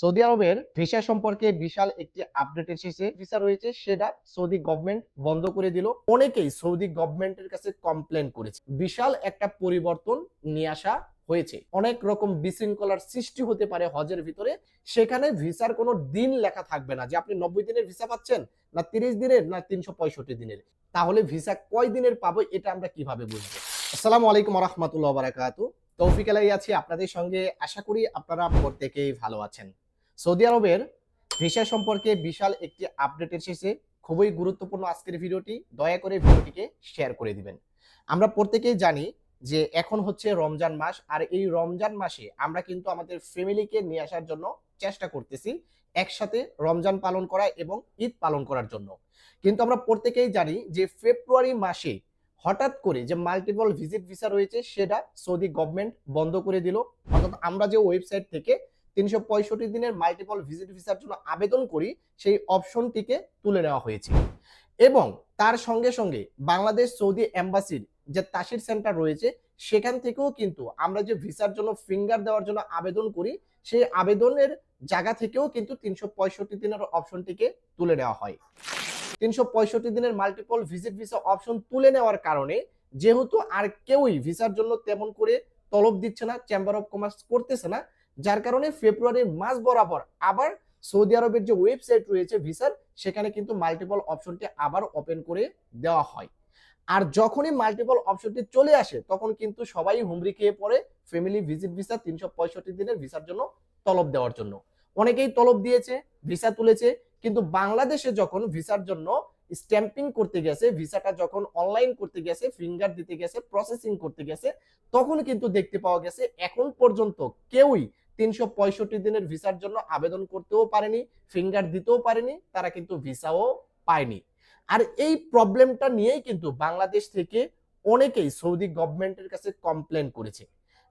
Saudi আরবের visa সম্পর্কে বিশাল একটি আপডেট এসেছে। ভিসা রয়েছে সেটা সৌদি গভর্নমেন্ট বন্ধ করে দিল। অনেকেই সৌদি গভর্নমেন্টের কাছে কমপ্লেন করেছে। বিশাল একটা পরিবর্তন নিয়ে আসা হয়েছে। অনেক রকম বিশৃঙ্খলার সৃষ্টি হতে পারে হজের ভিতরে। সেখানে ভিসার কোনো দিন লেখা থাকবে না যে আপনি নব্বই দিনের ভিসা পাচ্ছেন না তিরিশ দিনের না তিনশো পঁয়ষট্টি দিনের। তাহলে ভিসা কয় দিনের পাবো এটা আমরা কীভাবে বুঝব? আসসালামু আলাইকুম রহমতুল্লাহ বারাকাতু। তৌফিক আলাই আছি। আপনাদের সঙ্গে আশা করি আপনারা প্রত্যেকেই ভালো আছেন। সৌদি আরবের ভিসা সম্পর্কে বিশাল একটি আপডেট এসেছে। খুবই গুরুত্বপূর্ণ আজকের ভিডিওটি। দয়া করে ভিডিওটিকে শেয়ার করে দিবেন। আমরা প্রত্যেকেই জানি যে এখন হচ্ছে রমজান মাস আর এই রমজান মাসে আমরা কিন্তু আমাদের ফ্যামিলিকে নিয়ে আসার জন্য চেষ্টা করতেছি একসাথে রমজান পালন করা এবং ঈদ পালন করার জন্য। কিন্তু আমরা প্রত্যেকেই জানি যে ফেব্রুয়ারি মাসে হঠাৎ করে যে মাল্টিপল ভিজিট ভিসা রয়েছে, সেটা সৌদি গভর্নমেন্ট বন্ধ করে দিল। অর্থাৎ আমরা যে ওয়েবসাইট থেকে তিনশো পঁয়ষট্টি দিনের মাল্টিপল ভিজিট ভিসার জন্য আবেদন করি, সেই অপশনটিকে তুলে নেওয়া হয়েছে। এবং তার সঙ্গে সঙ্গে বাংলাদেশ সৌদি এম্বাসির যে তাসির সেন্টার রয়েছে, সেখান থেকেও কিন্তু আমরা যে ভিসার জন্য ফিঙ্গার দেওয়ার জন্য আবেদন করি, সেই আবেদনের জায়গা থেকেও কিন্তু তিনশো পঁয়ষট্টি দিনের অপশনটিকে তুলে নেওয়া হয়। তিনশো পঁয়ষট্টি দিনের মাল্টিপল ভিজিট ভিসা অপশন তুলে নেওয়ার কারণে যেহেতু আর কেউই ভিসার জন্য তেমন করে তলব দিচ্ছে না চেম্বার অফ কমার্স করতেছে না যার কারণে ফেব্রুয়ারির মাস বরাবর আবার সৌদি আরবের যে ওয়েবসাইট রয়েছে ভিসার সেখানে কিন্তু মাল্টিপল অপশনটি আবার ওপেন করে দেওয়া হয়। আর যখনই মাল্টিপল অপশনটি চলে আসে, তখন কিন্তু সবাই হুমড়ি খেয়ে পড়ে ফ্যামিলি ভিজিট ভিসা তিনশো পঁয়ষট্টি দিনের ভিসার জন্য তলব দেওয়ার জন্য। অনেকেই তলব দিয়েছে ভিসা তুলেছে, কিন্তু বাংলাদেশে যখন ভিসার জন্য স্ট্যাম্পিং করতে গেছে ভিসাটা যখন অনলাইন করতে গেছে ফিঙ্গার দিতে গেছে প্রসেসিং করতে গেছে তখন কিন্তু দেখতে পাওয়া গেছে এখন পর্যন্ত কেউই তিনশো পঁয়ষট্টি দিনের ভিসার জন্য আবেদন করতেও পারেনি ফিঙ্গার দিতেও পারেনি, তারা কিন্তু ভিসাও পায়নি। আর এই প্রবলেমটা নিয়েই কিন্তু বাংলাদেশ থেকে অনেকেই সৌদি গভর্নমেন্টের কাছে কমপ্লেন করেছে।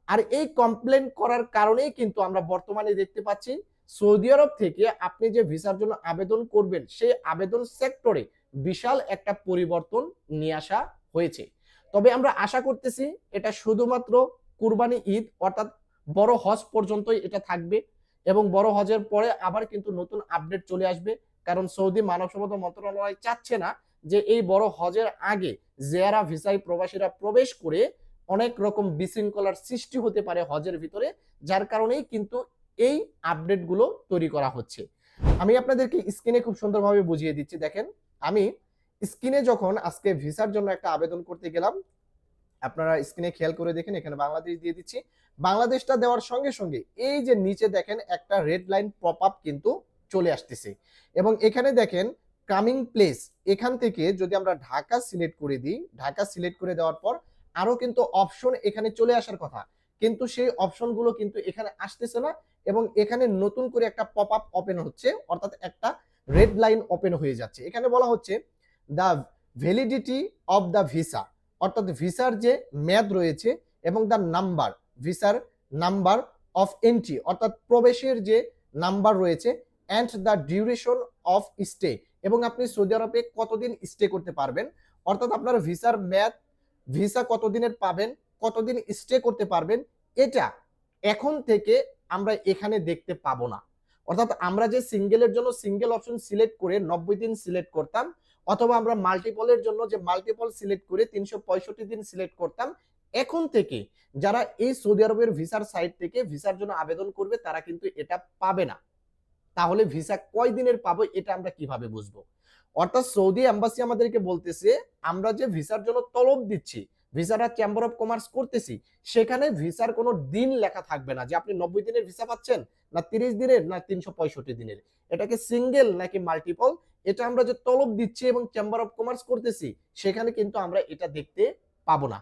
আর এই কমপ্লেন করার কারণেই কিন্তু আমরা বর্তমানে দেখতে পাচ্ছি, সৌদি আরব থেকে আপনি যে ভিসার জন্য আবেদন করবেন, সেই আবেদন সেক্টরে বিশাল একটা পরিবর্তন নিয়ে আসা হয়েছে। তবে আমরা আশা করতেছি, এটা শুধুমাত্র কুরবানি ঈদ, অর্থাৎ বড় হজ পর্যন্তই এটা থাকবে এবং বড় হজের পরে আবার কিন্তু নতুন আপডেট চলে আসবে। কারণ সৌদি মানব সম্পদ মন্ত্রণালয় চাচ্ছে না যে এই বড় হজের আগে জেয়ারা ভিসাই প্রবাসীরা প্রবেশ করে অনেক রকম বিশৃঙ্খলার সৃষ্টি হতে পারে হজের ভিতরে, যার কারণেই কিন্তু এই আপডেটগুলো তৈরি করা হচ্ছে। আমি আপনাদেরকে স্ক্রিনে খুব সুন্দরভাবে বুঝিয়ে দিচ্ছি, দেখেন। আমি স্ক্রিনে যখন আজকে ভিসার জন্য একটা আবেদন করতে গেলাম, আপনারা স্ক্রিনে খেয়াল করে দেখেন, এখানে বাংলাদেশ দিয়ে দিচ্ছি। বাংলাদেশটা দেওয়ার সঙ্গে সঙ্গে এই যে নিচে দেখেন একটা রেড লাইন পপ আপ কিন্তু চলে আসতেছে। এবং এখানে দেখেন কামিং প্লেস এখান থেকে যদি আমরা ঢাকা সিলেক্ট করে দিই, ঢাকা সিলেক্ট করে দেওয়ার পর আরও কিন্তু অপশন এখানে চলে আসার কথা। কিন্তু সেই অপশনগুলো কিন্তু এখানে আসতেছে না এবং এখানে নতুন করে একটা পপ আপ ওপেন হচ্ছে, অর্থাৎ একটা রেড লাইন ওপেন হয়ে যাচ্ছে। এখানে বলা হচ্ছে the validity of the visa অর্থাৎ ভিসার যে মেয়াদ রয়েছে এবং দ্য নাম্বার ভিসার নাম্বার অফ এন্ট্রি, অর্থাৎ প্রবেশের যে নাম্বার রয়েছে and the duration of stay এবং আপনি সৌদি আরবে কতদিন স্টে করতে পারবেন, অর্থাৎ আপনার ভিসার মেয়াদ, ভিসা কতদিনের পাবেন, কতদিন স্টে করতে পারবেন, এটা এখন থেকে আমরা এখানে দেখতে পাবো না। অর্থাৎ আমরা যে সিঙ্গেলের জন্য সিঙ্গেল অপশন সিলেক্ট করে নব্বই দিন সিলেক্ট করতাম, অথবা আমরা মাল্টিপলের জন্য যে মাল্টিপল সিলেক্ট করে তিনশো পঁয়ষট্টি দিন সিলেক্ট করতাম এখন থেকে যারা এই সৌদি আরবের ভিসার সাইট থেকে ভিসার জন্য আবেদন করবে, তারা কিন্তু এটা পাবে না। তাহলে ভিসা কয় দিনের পাবো এটা আমরা কীভাবে বুঝব? অর্থাৎ সৌদি এম্বাসি আমাদেরকে বলতেছে, আমরা যে ভিসার জন্য তলব দিচ্ছি, ভিসাটা চেম্বার অফ কমার্স করতেছি, সেখানে ভিসার কোনো দিন লেখা থাকবে না যে আপনি নব্বই দিনের ভিসা পাচ্ছেন, না তিরিশ দিনের, না তিনশো পঁয়ষট্টি দিনের। এটাকে সিঙ্গেল নাকি মাল্টিপল এটা আমরা যে তলব দিচ্ছি এবং চেম্বার অফ কমার্স করতেছি, সেখানে কিন্তু আমরা এটা দেখতে পাবো না।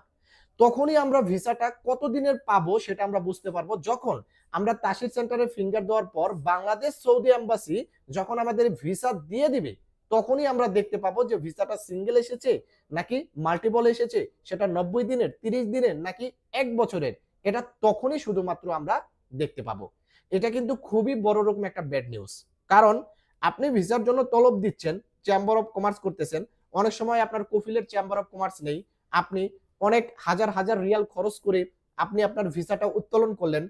তখনই আমরা ভিসাটা কতদিনের পাবো সেটা আমরা বুঝতে পারব। যখন আমরা তাসির সেন্টারে ফিঙ্গার দেওয়ার পর বাংলাদেশ সৌদি এম্বাসি যখন আমাদের ভিসা দিয়ে দিবে, তখনই আমরা দেখতে পাবো যে ভিসাটা সিঙ্গেল এসেছে নাকি মাল্টিপল এসেছে, সেটা নব্বই দিনের, তিরিশ দিনের নাকি এক বছরের, এটা তখনই শুধুমাত্র আমরা দেখতে পাবো। এটা কিন্তু খুবই বড় রকম একটা ব্যাড নিউজ কারণ আপনি ভিসার জন্য তলব দিচ্ছেন চেম্বার অফ কমার্স করতেছেন, অনেক সময় আপনার কফিলের চেম্বার অফ কমার্স নেই, আপনি অনেক হাজার হাজার রিয়াল খরচ করে আপনি আপনার ভিসাটা উত্তোলন করলেন।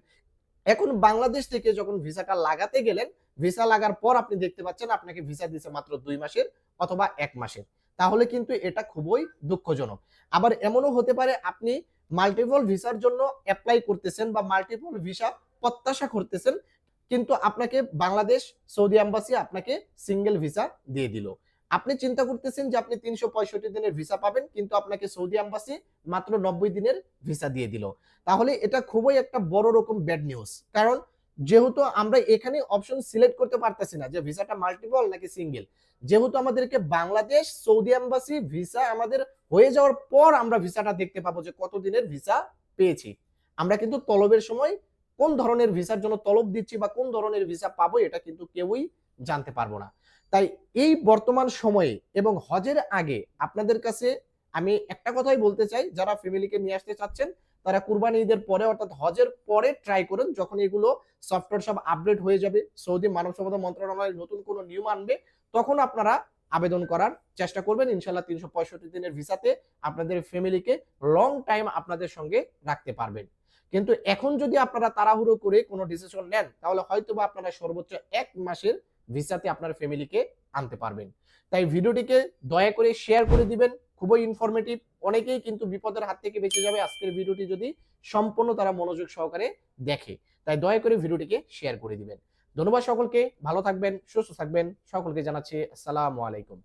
এখন বাংলাদেশ থেকে যখন ভিসাটা লাগাতে গেলেন, ভিসা লাগার পর আপনি দেখতে পাচ্ছেন আপনাকে ভিসা দিছে মাত্র দুই মাসের অথবা এক মাসের। তাহলে কিন্তু এটা খুবই দুঃখজনক। আবার এমনও হতে পারে আপনি মাল্টিপল ভিসার জন্য অ্যাপ্লাই করতেছেন বা মাল্টিপল ভিসা প্রত্যাশা করতেছেন, কিন্তু আপনাকে বাংলাদেশ সৌদি আম্বাসি আপনাকে সিঙ্গেল ভিসা দিয়ে দিল। আপনি চিন্তা করতেছেন যে আপনি তিনশো পঁয়ষট্টি দিনের ভিসা পাবেন, কিন্তু আপনাকে সৌদি আম্বাসি মাত্র নব্বই দিনের ভিসা দিয়ে দিল। তাহলে এটা খুবই একটা বড় রকম ব্যাড নিউজ কারণ যেহেতু আমরা এখানে অপশন সিলেক্ট করতে পারতেছি না যে ভিসাটা মাল্টিপল নাকি সিঙ্গেল যেহেতু আমাদেরকে বাংলাদেশ, সৌদি আম্বাসি ভিসা আমাদের হয়ে যাওয়ার পর আমরা ভিসাটা দেখতে পাবো যে কত দিনের ভিসা পেয়েছি। আমরা কিন্তু তলবের সময় কোন ধরনের ভিসার জন্য তলব দিচ্ছি বা কোন ধরনের ভিসা পাবো এটা কিন্তু কেউই জানতে পারব না। তাই এই বর্তমান সময়ে এবং হজের আগে আপনাদের কাছে আমি একটা কথাই বলতে চাই, যারা ফ্যামিলিকে নিয়ে আসতে চাচ্ছেন, তারা কুরবানি ঈদের পরে অর্থাৎ হজের পরে ট্রাই করুন যখন এগুলো সফটওয়্যার সব আপডেট হয়ে যাবে, সৌদি মানব সম্পদ মন্ত্রণালয় নতুন কোনো নিয়ম আনবে, তখন আপনারা আবেদন করার চেষ্টা করবেন। ইনশাল্লাহ তিনশো পঁয়ষট্টি দিনের ভিসাতে আপনাদের ফ্যামিলিকে লং টাইম আপনাদের সঙ্গে রাখতে পারবেন। কিন্তু এখন যদি আপনারা তাড়াহুড়ো করে কোনো ডিসিশন নেন, তাহলে হয়তো বা আপনারা সর্বোচ্চ এক মাসের ভিসাতে আপনার ফ্যামিলিকে আনতে পারবেন। তাই ভিডিওটিকে দয়া করে শেয়ার করে দিবেন, খুবই ইনফরমেটিভ অনেকেই কিন্তু বিপদের হাত থেকে বেঁচে যাবে আজকের ভিডিওটি যদি সম্পূর্ণ তারা মনোযোগ সহকারে দেখে। তাই দয়া করে ভিডিওটিকে শেয়ার করে দিবেন। ধন্যবাদ সকলকে, ভালো থাকবেন, সুস্থ থাকবেন, সকলকে জানাচ্ছি, আসসালামু আলাইকুম।